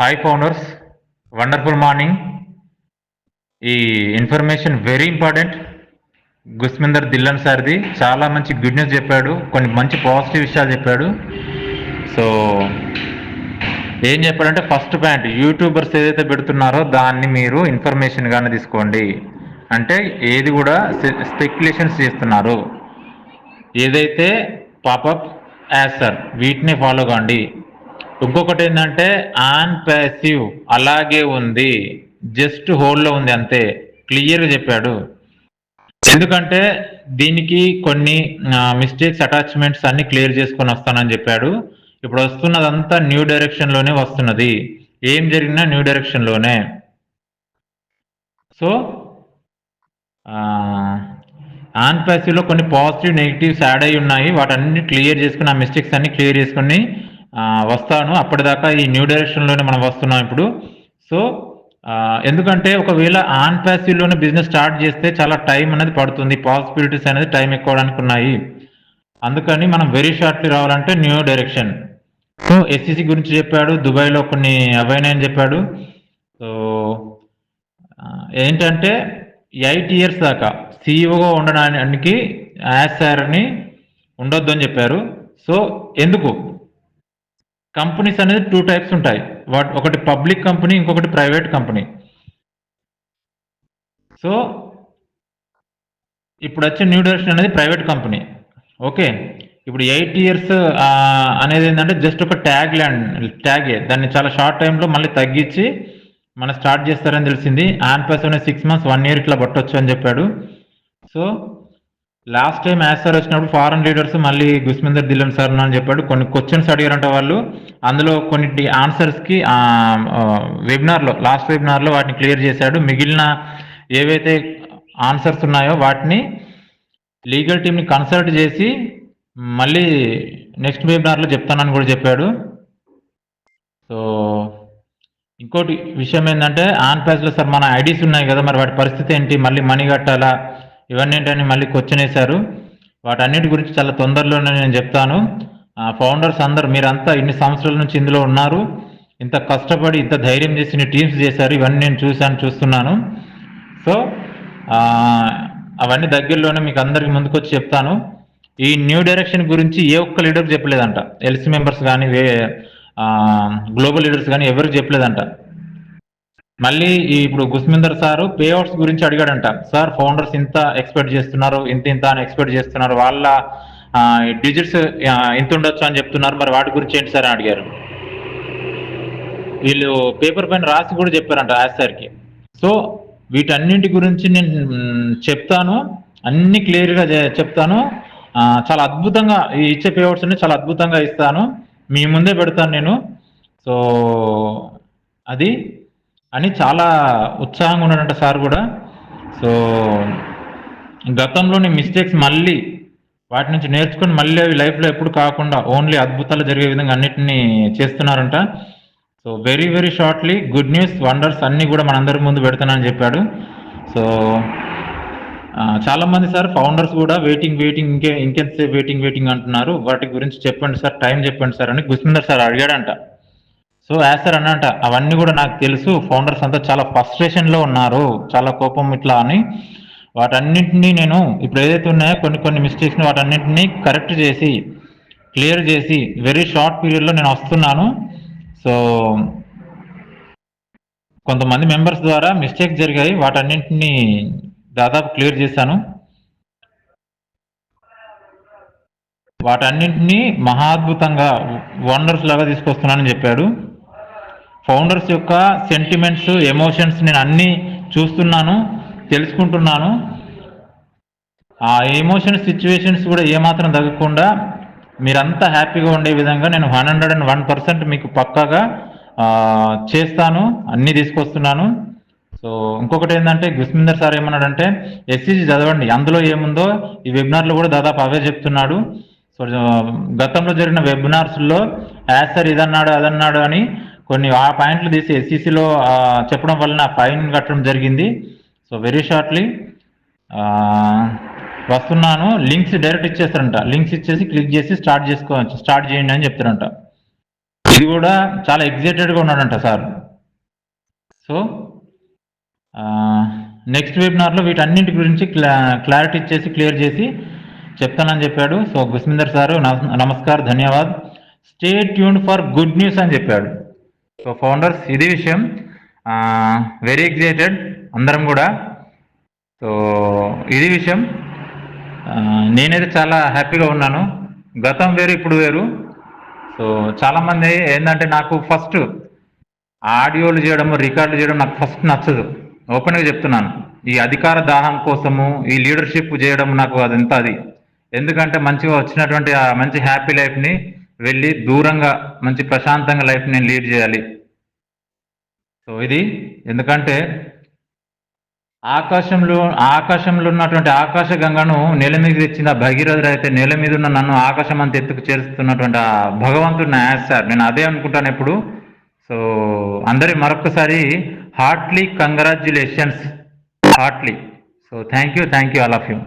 Hi founders wonderful morning ఈ information very important Gusminder Dhillon సార్ది చాలా మంచి గుడ్ న్యూస్ చెప్పాడు. కొన్ని మంచి పాజిటివ్ విషయాలు చెప్పాడు. సో ఏం చెప్పాడంటే ఫస్ట్ పాయింట్ యూట్యూబర్స్ ఏదైతే పెడుతున్నారో దాన్ని మీరు ఇన్ఫర్మేషన్గానే తీసుకోండి. అంటే ఏది కూడా స్పెక్యులేషన్స్ చేస్తున్నారు. ఏదైతే పాపప్ యాసర్ వీటిని ఫాలో కాండి. ఇంకొకటి ఏంటంటే ఆన్ ప్యాసివ్ అలాగే ఉంది. జస్ట్ హోల్డ్లో ఉంది అంతే. క్లియర్గా చెప్పాడు. ఎందుకంటే దీనికి కొన్ని మిస్టేక్స్ అటాచ్మెంట్స్ అన్ని క్లియర్ చేసుకొని వస్తానని చెప్పాడు. ఇప్పుడు వస్తున్నదంతా న్యూ డైరెక్షన్లోనే వస్తున్నది. ఏం జరిగినా న్యూ డైరెక్షన్లోనే సో ఆన్ ప్యాసివ్లో కొన్ని పాజిటివ్ నెగిటివ్స్ యాడ్ అయి ఉన్నాయి. వాటన్ని క్లియర్ చేసుకుని ఆ మిస్టేక్స్ అన్ని క్లియర్ చేసుకుని వస్తాను. అప్పటిదాకా ఈ న్యూ డైరెక్షన్లోనే మనం వస్తున్నాం ఇప్పుడు. సో ఎందుకంటే ఒకవేళ ఆన్ ప్యాసివ్లోనే బిజినెస్ స్టార్ట్ చేస్తే చాలా టైం అనేది పడుతుంది. పాసిబిలిటీస్ అనేది టైం ఎక్కువడానికి ఉన్నాయి. అందుకని మనం వెరీ షార్ట్లీ రావాలంటే న్యూ డైరెక్షన్. సో ఎస్సిసి గురించి చెప్పాడు దుబాయ్లో కొన్ని అవైనాయని చెప్పాడు. సో ఏంటంటే ఎయిట్ ఇయర్స్ దాకా సీఈఓగా ఉండడానికి యాసార్ని ఉండొద్దు అని చెప్పారు. సో ఎందుకు? కంపెనీస్ అనేది టూ టైప్స్ ఉంటాయి. వాట్ ఒకటి పబ్లిక్ కంపెనీ ఇంకొకటి ప్రైవేట్ కంపెనీ. సో ఇప్పుడు వచ్చే న్యూ డైరెక్షన్ అనేది ప్రైవేట్ కంపెనీ. ఓకే? ఇప్పుడు ఎయిట్ ఇయర్స్ అనేది ఏంటంటే జస్ట్ ఒక ట్యాగ్ ల్యాండ్ ట్యాగే. దాన్ని చాలా షార్ట్ టైంలో మళ్ళీ తగ్గించి మన స్టార్ట్ చేస్తారని తెలిసింది. ఆన్ ప్లస్ అనే సిక్స్ మంత్స్ వన్ ఇయర్ ఇట్లా పట్టొచ్చు అని చెప్పాడు. So last time Ash sir వచ్చినప్పుడు ఫారెన్ లీడర్స్ మళ్ళీ గుస్మిందర్ దిల్లం సార్ అని చెప్పాడు. కొన్ని క్వశ్చన్స్ అడిగారంట వాళ్ళు. అందులో కొన్ని ఆన్సర్స్కి వెబినార్లో లాస్ట్ వెబినార్లో వాటిని క్లియర్ చేశాడు. మిగిలిన ఏవైతే ఆన్సర్స్ ఉన్నాయో వాటిని లీగల్ టీమ్ని కన్సల్ట్ చేసి మళ్ళీ నెక్స్ట్ వెబినార్లో చెప్తానని కూడా చెప్పాడు. సో ఇంకోటి విషయం ఏంటంటే ఆన్ ప్యాస్లో సార్ మన ఐడీస్ ఉన్నాయి కదా మరి వాటి పరిస్థితి ఏంటి? మళ్ళీ మనీ కట్టాలా? ఇవన్నీ ఏంటని మళ్ళీ క్వశ్చన్ వేశారు. వాటన్నిటి గురించి చాలా తొందరలోనే నేను చెప్తాను. ఫౌండర్స్ అందరు మీరంతా ఇన్ని సంవత్సరాల నుంచి ఇందులో ఉన్నారు. ఇంత కష్టపడి ఇంత ధైర్యం చేసి టీమ్స్ చేశారు. ఇవన్నీ నేను చూశాను చూస్తున్నాను. సో అవన్నీ దగ్గరలోనే మీకు అందరికి ముందుకు వచ్చి చెప్తాను. ఈ న్యూ డైరెక్షన్ గురించి ఏ ఒక్క లీడర్ చెప్పలేదంట. ఎల్సీ మెంబర్స్ కానీ వే గ్లోబల్ లీడర్స్ కానీ ఎవరు చెప్పలేదంట. మళ్ళీ ఇప్పుడు గుస్మిందర్ సారు పే అవుట్స్ గురించి అడిగాడంట. సార్ ఫౌండర్స్ ఇంత ఎక్స్పెక్ట్ చేస్తున్నారు ఇంత ఇంత అని ఎక్స్పెక్ట్ చేస్తున్నారు. వాళ్ళ డిజిట్స్ ఇంత ఉండొచ్చు అని చెప్తున్నారు. మరి వాటి గురించి ఏంటి సార్? అని అడిగారు. వీళ్ళు పేపర్ పైన రాసి కూడా చెప్పారంట యాజ్ సార్కి. సో వీటన్నింటి గురించి నేను చెప్తాను. అన్ని క్లియర్గా చెప్తాను. చాలా అద్భుతంగా ఇచ్చే పేఅవుట్స్ అన్ని చాలా అద్భుతంగా ఇస్తాను. మీ ముందే పెడతాను నేను. సో అది అని చాలా ఉత్సాహంగా ఉన్నాడంట సార్ కూడా. సో గతంలోని మిస్టేక్స్ మళ్ళీ వాటి నుంచి నేర్చుకొని మళ్ళీ అవి లైఫ్లో ఎప్పుడు కాకుండా ఓన్లీ అద్భుతాలు జరిగే విధంగా అన్నిటిని చేస్తున్నారంట. So very very shortly good news wonders అన్నీ కూడా మనందరి ముందు పెడతానని చెప్పాడు. సో చాలామంది చాలా మంది సార్ ఫౌండర్స్ కూడా వెయిటింగ్ వెయిటింగ్ ఇంకే ఇంకెంతసేపు వెయిటింగ్ వెయిటింగ్ అంటున్నారు. వాటి గురించి చెప్పండి సార్ టైం చెప్పండి సార్ అని గుస్మిందర్ సార్ అడిగాడంట. సో యాసర్ సార్ అన్నంట అవన్నీ కూడా నాకు తెలుసు. ఫౌండర్స్ అంతా చాలా frustration లో ఉన్నారు. చాలా కోపం ఇట్లా అని. వాటన్నింటినీ నేను ఇప్పుడు ఏదైతే ఉన్నాయో కొన్ని కొన్ని మిస్టేక్స్ని వాటన్నింటినీ కరెక్ట్ చేసి క్లియర్ చేసి వెరీ షార్ట్ పీరియడ్లో నేను వస్తున్నాను. సో కొంతమంది మెంబర్స్ ద్వారా మిస్టేక్ జరిగాయి. వాటన్నింటినీ దాదాపు క్లియర్ చేశాను. వాటన్నింటినీ మహాద్భుతంగా వండర్స్ లాగా తీసుకొస్తున్నానని చెప్పాడు. ఫౌండర్స్ యొక్క సెంటిమెంట్స్ ఎమోషన్స్ నేను అన్నీ చూస్తున్నాను తెలుసుకుంటున్నాను. ఆ ఎమోషన్స్ సిచ్యువేషన్స్ కూడా ఏమాత్రం తగ్గకుండా మీరంతా హ్యాపీగా ఉండే విధంగా నేను one hundred and one percent మీకు పక్కాగా చేస్తాను అన్నీ తీసుకొస్తున్నాను. సో ఇంకొకటి ఏంటంటే గుస్మిందర్ సార్ ఏమన్నాడంటే ఎస్సీజీ చదవండి అందులో ఏముందో ఈ వెబినార్లో కూడా దాదాపు అవే చెప్తున్నాడు. సో గతంలో జరిగిన వెబినార్స్లో యాజ్ సార్ ఇదన్నాడు అదన్నాడు అని కొన్ని ఆ పాయింట్లు తీసి ఎస్సీసీలో చెప్పడం వలన ఫైన్ కట్టడం జరిగింది. సో వెరీ షార్ట్లీ వస్తున్నాను. లింక్స్ డైరెక్ట్ ఇచ్చేస్తారంట. లింక్స్ ఇచ్చేసి క్లిక్ చేసి స్టార్ట్ చేసుకోవచ్చు స్టార్ట్ చేయండి అని చెప్తారంట. ఇది కూడా చాలా ఎగ్జైటెడ్గా ఉన్నాడంట సార్. సో నెక్స్ట్ వెబినార్లో వీటన్నింటి గురించి క్లా క్లారిటీ ఇచ్చేసి క్లియర్ చేసి చెప్తానని చెప్పాడు. సో గుస్మిందర్ సారు నమ- నమస్కార్ ధన్యవాద్. Stay tune for good news అని చెప్పాడు. సో ఫౌండర్స్ ఇది విషయం వెరీ ఎగ్జైటెడ్ అందరం కూడా. సో ఇది విషయం నేనైతే చాలా హ్యాపీగా ఉన్నాను. గతం వేరు ఇప్పుడు వేరు. సో చాలామంది ఏంటంటే నాకు ఫస్ట్ ఆడియోలు చేయడం రికార్డులు చేయడం నాకు ఫస్ట్ నచ్చదు. ఓపెన్గా చెప్తున్నాను. ఈ అధికార దాహం కోసము ఈ లీడర్షిప్ చేయడం నాకు అదంతా అది. ఎందుకంటే మంచిగా వచ్చినటువంటి ఆ మంచి హ్యాపీ లైఫ్ని వెళ్ళి దూరంగా మంచి ప్రశాంతంగా లైఫ్ని లీడ్ చేయాలి. సో ఇది ఎందుకంటే ఆకాశంలో ఆకాశంలో ఉన్నటువంటి ఆకాశ గంగను నేల మీద తెచ్చిన భగీరథుడు అయితే నేల మీద ఉన్న నన్ను ఆకాశం అంత ఎత్తుకు చేరుస్తున్నటువంటి ఆ భగవంతుడు నా సార్. నేను అదే అనుకుంటాను ఎప్పుడు. సో అందరి మరొకసారి heartly congratulations heartly. So thank you thank you all of you